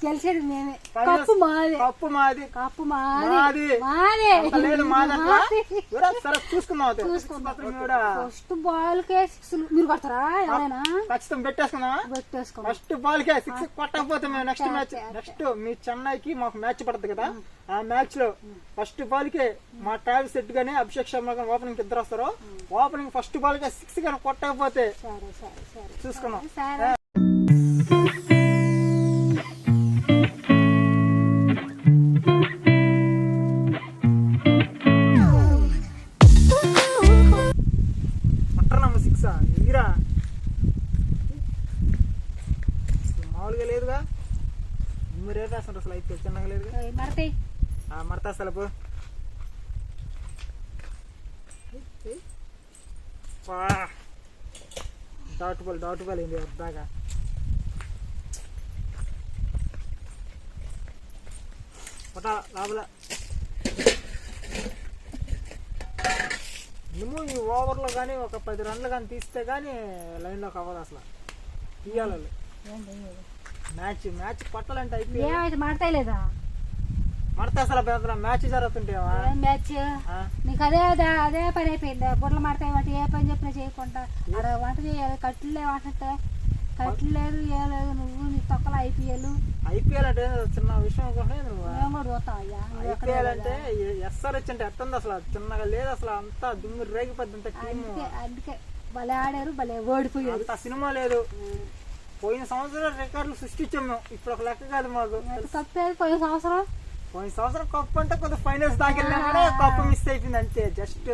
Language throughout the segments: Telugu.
గెలిచేది మేమే. కప్పు మాదే. కప్పు మాది. కప్పు మాది. లేదు సరే చూసుకుందాం ఫస్ట్ బాల్ కే సిక్స్ మీరు కొడతారా? ఎవరైనా? ఖచ్చితంగా పెట్టేసుకుందామా? పెట్టేసుకోండి ఫస్ట్ బాల్ కే సిక్స్ కొట్టకపోతే మేము నెక్స్ట్ మ్యాచ్. నెక్స్ట్ మీ చెన్నైకి మాకు మ్యాచ్ పడుతుంది కదా? ఆ. మ్యాచ్లో ఫస్ట్ బాల్ కే మా ట్రావెల్ సెట్ గానీ అభిషేక్ శర్మ గానీ ఓపెనింగ్ ఇద్దరు వస్తారు? ఓపెనింగ్ ఫస్ట్ బాల్ కే సిక్స్ గానీ కొట్టకపోతే చూసుకున్నాం సిక్స్ మీరా మామూలుగా లేదుగా. మీరు రేట్ వేస్తుంటారు అసలు అయితే చిన్నగా లేదుగా. మరతాయి ఆ మడతా సెలపు డాట్ బాల్ డాట్ బాల్ ఏంది అర్ధాగా పట లోపల. మినిమం ఈ ఓవర్లో కానీ ఒక పది రన్లు కానీ తీస్తే కానీ లైన్లోకి అవ్వదు అసలు. తీయాలి. మ్యాచ్ మ్యాచ్ పట్టాలంటే అయిపోయి ఏమైతే మడతాయి లేదా? మడతా అసలు పెద్ద మ్యాచ్ జరుగుతుంటేవా? ఏం మ్యాచ్? నీకు అదే అదే పని అయిపోయింది. బుర్రలు మడతాయి వంట ఏ పని చెప్పినా చేయకుండా. అక్కడ వంట చేయాలి. కట్లు లేవు అంటే కట్లు లేదు ఏ లేదు నువ్వు నీ తొక్కల ఐపీఎల్. ఐపీఎల్ అంటే చిన్న విషయం కూడా నువ్వు? అంటే ఎస్ఆర్హెచ్ అంటే ఎట్టుంది అసలు చిన్నగా లేదు అసలు అంతా దుమ్ము రేగిపోద్ది అంత అందుకే భలే ఆడారు భలే ఓడిపోయారు. అంత సినిమా లేదు. పోయిన సంవత్సరం రికార్డులు సృష్టించాం మేము. ఇప్పుడు ఒక లెక్క కాదు మాకు. కప్పేది పోయిన సంవత్సరం? పోయిన సంవత్సరం కప్పు అంటే కొద్ది ఫైనల్స్ దాకెళ్ళినా కానీ కప్పు మిస్ అయిపోయింది అంతే జస్ట్.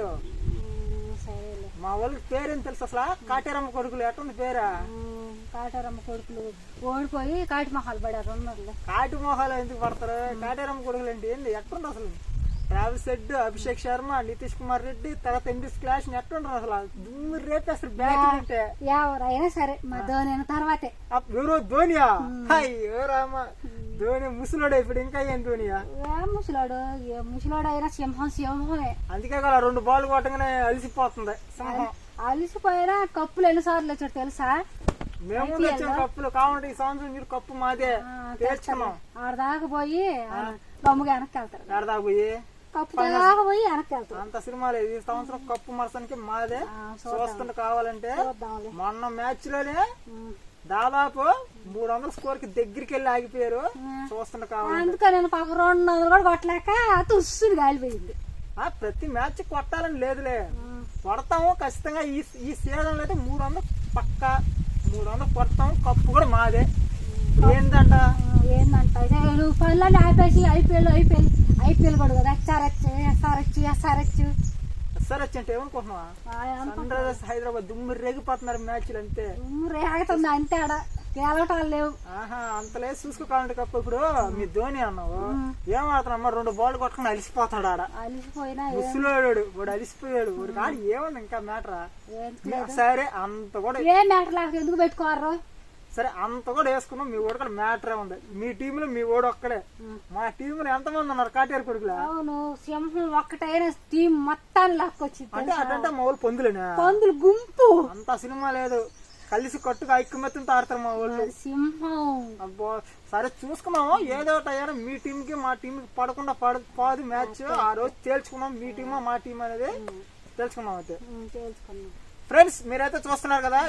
మా వాళ్ళకి పేరేం తెలుసు అసలు? కాటేరమ్మ కొడుకులు ఎట్టుంది పేరా? కాటారమ్మ కొడుకులు ఓడిపోయి కాటి మహాలు పడారు ఉన్నోళ్ళే కాటి మోహాలు ఎందుకు పడతారు? కాటేరమ్మ కొడుకులు అంటే ఏంది? ఎట్టుంది అసలు? ట్రావెల్ సెడ్ అభిషేక్ శర్మ నితీష్ కుమార్ రెడ్డి తర్వాత ఎండిస్ క్లాష్ ఎట్టుంటారు అసలు? దుమ్ము రేపేస్తారు బ్యాట్ అంటే. ఎవరైనా సరే మా ధోని అయిన తర్వాతే. ఎవరో ధోనియా? అయ్యో రామ. ధోని ముసలోడే ఇప్పుడు ఇంకా ఏం ధోనియా? ఏ ముసలాడు ఏ ముసలాడు అయినా సింహం సింహమే. అందుకే కదా రెండు బాల్ కొట్టగానే అలసిపోతుంది సింహం. అలిసిపోయినా కప్పులు ఎన్నిసార్లు వచ్చాడు తెలుసా? మేము వచ్చాం కప్పులు కావాలంటే ఈ సంవత్సరం మీరు కప్పు మాదే. తేల్చుకున్నాం ఆడదాకా పోయి గమ్ముగా వెనక్కి వెళ్తారు ఎడదాకా పోయి? కప్పు దాకా పోయి వెనక్కి వెళ్తారు అంత సినిమా లేదు. ఈ సంవత్సరం కప్పు మరసనికి మాదే. చూస్తుంటే కావాలంటే మొన్న మ్యాచ్లోనే. దాదాపు మూడు వందల స్కోర్కి దగ్గరికి వెళ్ళి ఆగిపోయారు చూస్తుంటే కావాలంటే. అందుకే నేను పక్క రెండు వందలు కూడా కొట్టలేక తుస్సుని కాలిపోయింది ఆ, ప్రతి మ్యాచ్ కొట్టాలని లేదులే. కొడతాము ఖచ్చితంగా ఈ ఈ సీజన్ అయితే మూడు వందలు పక్క మూడు వందలు కొడతాము కప్పు కూడా మాదే. ఏందంట? ఏందంట? పనులన్నీ ఆపేసి ఐపీఎల్ ఐపీఎల్ ఐపీఎల్ కూడా కదా. SRH SRH SRH. ఎస్ఆర్హెచ్ అంటే ఏమనుకుంటున్నావా? హైదరాబాద్ దుమ్ము రేగిపోతున్నారు మ్యాచ్లు అంతే. రేగుతుంది అంతే ఆడ. గెలవటాలు లేవు. ఆహా అంతలే చూసుకోవాలంటే కప్పు ఇప్పుడు. మీ ధోని అన్నావు. ఏమాడుతున్నా రెండు బాల్ కొట్టుకుని అలిసిపోతాడు ఆడ. అలిసిపోయినా ముసలోడు వాడు అలిసిపోయాడు. వాడు కాదు ఏముంది ఇంకా మ్యాటరా? ఏం సరే అంత కూడా ఏ మ్యాటర్ లేక ఎందుకు పెట్టుకోరు సరే అంత కూడా వేసుకున్నాం. మీ ఓడి కూడా మ్యాటరే ఉంది. మీ టీంలో మీ ఓడి ఒక్కడే. మా టీంలో ఎంతమంది ఉన్నారు? కాటేరు కొడుకులా? అవును సింహం ఒక్కటైన టీం మొత్తాన్ని లాక్కొచ్చింది అంటే అటంటే మా వాళ్ళు పొందులేనా. పందులు గుంపు. అంత సినిమా లేదు. కలిసి కట్టుగా ఐక్యమత్యంతో ఆడతారు మా వాళ్ళు. సింహం అబ్బో సరే చూసుకున్నాము. ఏదో ఒకటి అయ్యాను మీ టీం కి మా టీం కి పడకుండా పడ పోదు మ్యాచ్ ఆ రోజు తేల్చుకున్నాం. మీ టీమ్ మా టీం అనేది తేల్చుకున్నాం అయితే. తెలుసుకున్నాం ఫ్రెండ్స్ మీరైతే చూస్తున్నారు కదా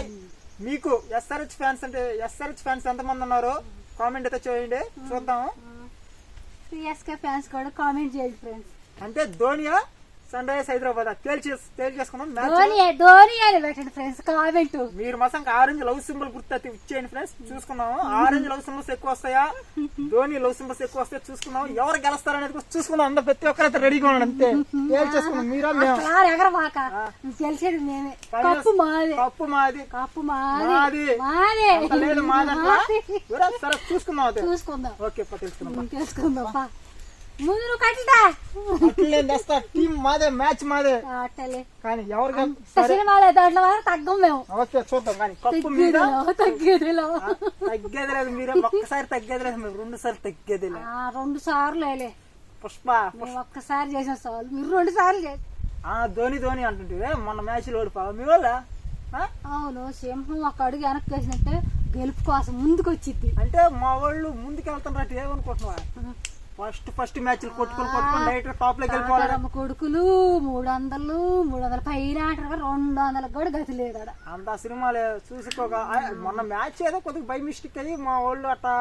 మీకు ఎస్ఆర్హెచ్ ఫ్యాన్స్ అంటే ఎస్ఆర్హెచ్ ఫ్యాన్స్ ఎంతమంది ఉన్నారు కామెంట్ అయితే చేయండి. చూద్దాము. సిఎస్కే ఫ్యాన్స్ కూడా కామెంట్ చేయండి ఫ్రెండ్స్. అంటే ధోనియా సన్ రైజర్స్ హైదరాబాద్ తేల్చి తేల్చేసుకున్నాం మ్యాచ్ ధోని ధోని అని పెట్టండి ఫ్రెండ్స్ కామెంట్ మీరు మసంగా ఆరెంజ్ లవ్ సింబల్ గుర్తు ఇచ్చేయండి ఫ్రెండ్స్ చూసుకున్నాము ఆరెంజ్ లవ్ సింబల్స్ ఎక్కువ వస్తాయా? ధోని లవ్ సింబల్స్ ఎక్కువ వస్తాయి చూసుకున్నాం ఎవరు గెలుస్తారు అనేది చూసుకున్నాం అందరూ ప్రతి ఒక్కరైతే రెడీగా ఉన్నాడు అంతే. తేల్చేసుకున్నాం మీరా ఎగరమాక గెలిచేది మేమే. కప్పు మాదే. కప్పు మాది. కప్పు మాది. మాది. మాదే. లేదు ఎవరో సరే చూసుకుందాం చూసుకుందాం. ఓకే తెలుసుకుందాం తెలుసుకుందాం. ముందు నువ్వు కట్టిదా? అట్లే తెస్తా టీం మాదే మ్యాచ్ మాదే. అట్టలే కానీ ఎవరు గెల- సరే. సినిమాలే దాంట్లో తగ్గం మేము. ఓకే చూద్దాం కానీ కప్పు మీద? ఆ, తగ్గేది లేదు మీరు ఒక్కసారి తగ్గేది లేదు మీరు రెండు సార్లు తగ్గేది లేదు. ఆ, రెండు సార్లు వేలే పుష్ప మేము ఒక్కసారి చేసిన సార్లు మీరు రెండు సార్లు చేసి ఆ ధోని ధోని అంటుంటే మొన్న మ్యాచ్లో ఓడిపోవా మీ వాళ్ళ? ఆ? అవును సింహం ఒక అడుగు వెనక్కి వేసినట్టే గెలుపు కోసం ముందుకు వచ్చింది అంటే మా వాళ్ళు ముందుకు వెళ్తున్నట్టు ఏమనుకుంటున్నావా ఫస్ట్ ఫస్ట్ మ్యాచ్లు కొట్టుకొని కొట్టుకొని డైరెక్ట్ టాప్లోకి వెళ్ళిపోవాలి. కొడుకులు మూడు వందలు మూడు వందల పైన అంటారు రెండు వందలకు కూడా గతి లేదు అంత సినిమాలే చూసుకోక మొన్న మ్యాచ్ ఏదో కొద్దిగా బై మిస్టేక్ అయ్యి మా వాళ్ళు అట్టా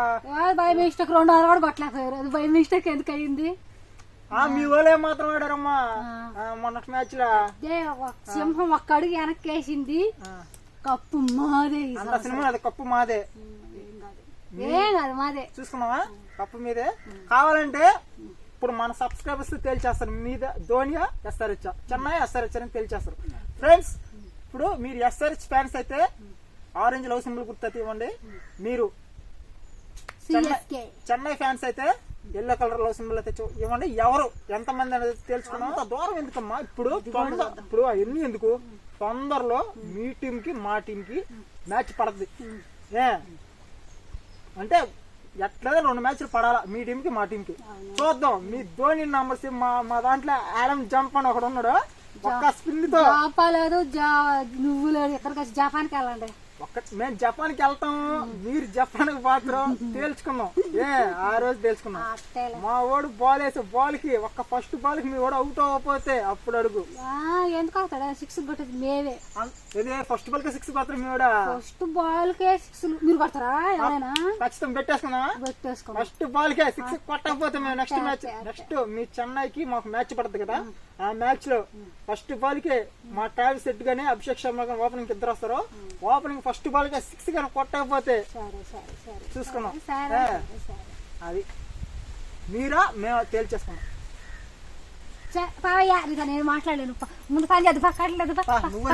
బై మిస్టేక్ రెండు వందలు కూడా కొట్టలేకపోయారు. అది బై మిస్టేక్ ఎందుకు అయింది మీ వాళ్ళే మాత్రం ఆడారమ్మా. మొన్న మ్యాచ్లో. సింహం ఒక్క అడుగు వెనక్కి వేసింది కప్పు మాదే సినిమా అది కప్పు మాదే. ఏం కాదు మాదే. చూసుకున్నావా? కప్పు మీదే. కావాలంటే ఇప్పుడు మన సబ్స్క్రైబర్స్ తేల్చేస్తారు మీద ధోనియా ఎస్ఆర్హెచ్ చెన్నై ఎస్ఆర్హెచ్ అని తేల్చేస్తారు ఫ్రెండ్స్ ఇప్పుడు మీరు ఎస్ఆర్హెచ్ ఫ్యాన్స్ అయితే ఆరెంజ్ లవ్ సింబల్ గుర్తు ఇవ్వండి మీరు చెన్నై ఫ్యాన్స్ అయితే ఎల్లో కలర్ లవ్ సింబల్ అయితే ఇవ్వండి. ఎవరు? ఎంతమంది అనేది తెలుసుకున్నాం. అంత దూరం ఎందుకమ్మా? ఇప్పుడు తొందర ఇప్పుడు ఎన్ని ఎందుకు? తొందరలో మీ టీం కి మా టీం కి మ్యాచ్ పడద్ది. ఏ? అంటే ఎట్లయినా రెండు మ్యాచ్లు పడాలా? మీ టీం కి మా టీం కి చూద్దాం. మీ ధోని నంబర్స్ మా మా దాంట్లో ఆడమ్ జంప్ అని ఒకడు ఉన్నాడు ఒక్క స్పిన్తో జాపా లేదు జా నువ్వు లేదు ఎక్కడికి జపాన్కి వెళ్ళండి. ఒక్క మేము జపాన్కి వెళ్తాం. మీరు జపాన్కి పోతారు తేల్చుకుందాం. ఏ ఆ రోజు తేల్చుకున్నాం మా వాడు బాల్ వేసే బాల్కి ఒక్క ఫస్ట్ బాల్కి మీ వాడు అవుట్ అవ్వకపోతే అప్పుడు అడుగు. ఎందుకు అవుతాడా? సిక్స్ కొట్టేది ఇదే ఫస్ట్ బాల్కి సిక్స్ కొడతారు మీ వాడు? ఫస్ట్ బాల్ కే సిక్స్ మీరు కొడతారా? ఎవరైనా? ఖచ్చితం పెట్టేసుకున్నా కొట్టేసుకోండి ఫస్ట్ బాల్ కే సిక్స్ కొట్టకపోతే మేము నెక్స్ట్ మ్యాచ్ నెక్స్ట్ మీ చెన్నైకి మాకు మ్యాచ్ పడుతుంది కదా? ఆ మ్యాచ్లో ఫస్ట్ బాల్కి మా ట్రావెల్ సెట్ గానీ అభిషేక్ శర్మ ఓపెనింగ్ ఇద్దరు వస్తారు. ఓపెనింగ్ ఫస్ట్ బాల్కి సిక్స్ గానీ కొట్టకపోతే సరే సరే సరే. చూసుకున్నాం. అది. మీరా మేము తేల్చేసుకున్నాం. పావయ్యా నీతో నేను మాట్లాడలేను. ముందు పని చేద్దు పక్కట్లేదు పా, నువ్వు